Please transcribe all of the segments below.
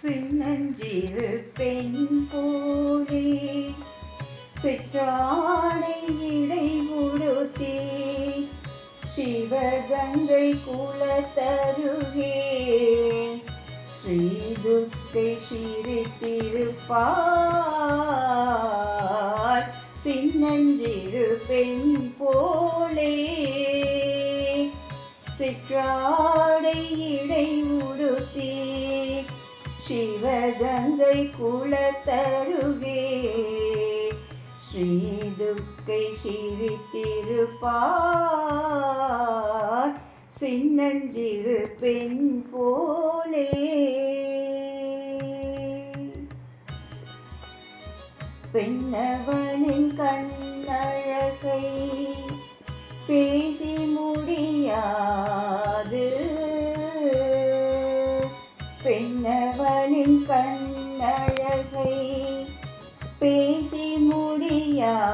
சின்னஞ்சிறு பெண் போலே சிற்றாடை இடை உடுத்தி சிவகங்கை குலத்தருகே ஸ்ரீதுர்க்கை சிரித்திருப்பார். சின்னஞ்சிறு பெண் போலே சிற்றா சிவகங்கை குலத்தருகே ஸ்ரீதுர்க்கை சிரித்திருப்பார். சின்னஞ்சிறு பெண் போலே. பெண்ணவனின் கண்ணழகை பெண்ணவனின் கண்ணழகை பேசி முடியாது.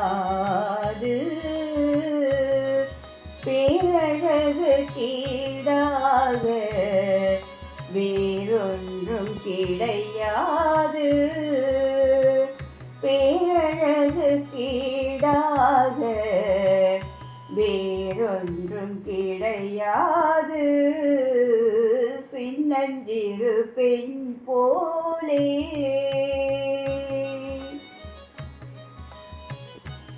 பேரழகு கீடாக வேறொன்றும் கிடையாது. பேரழகு கீடாக வேறொன்றும் கிடையாது. சின்னஞ்சிறு பெண் போலே.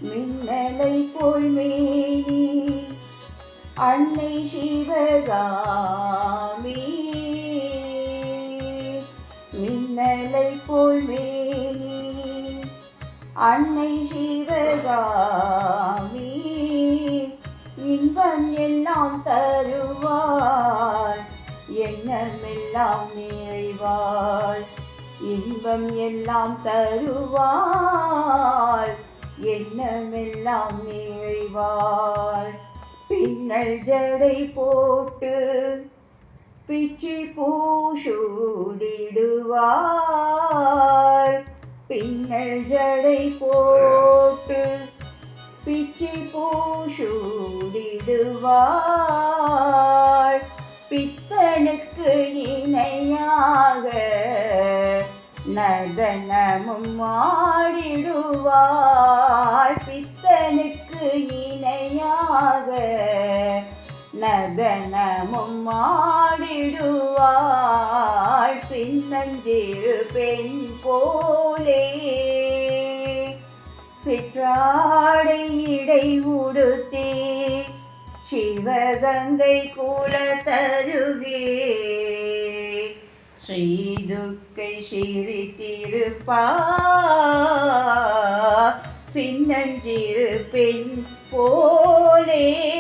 மின்னலை போல் மேனி அன்னை சிவகாமி. மின்னலை போல் மேனி அன்னை சிவகாமி. இன்பம் எல்லாம் தருவார் எண்ணமெல்லாம் நிறைவாள் இன்பம் எல்லாம் தருவாள். எண்ணமெல்லாம் நிறைவாள் பின்னல் ஜடை போட்டு பிச்சி பூசூடிடுவாள். பின்னல் ஜடை போட்டு பிச்சி பூசூடிடுவாள். பித்தனுக்கு இணையாக நதனமும் ஆடிடுவாள். பித்தனுக்கு இணையாக நதனமும் ஆடிடுவாள். சின்னஞ்சிறு பெண் போலே சிற்றாடை இடை உடுத்தி சிவகங்கை குலத்தருகே ஸ்ரீதுக்கை சிரித்திருப்பா. சின்னஞ்சிறு பெண் போலே.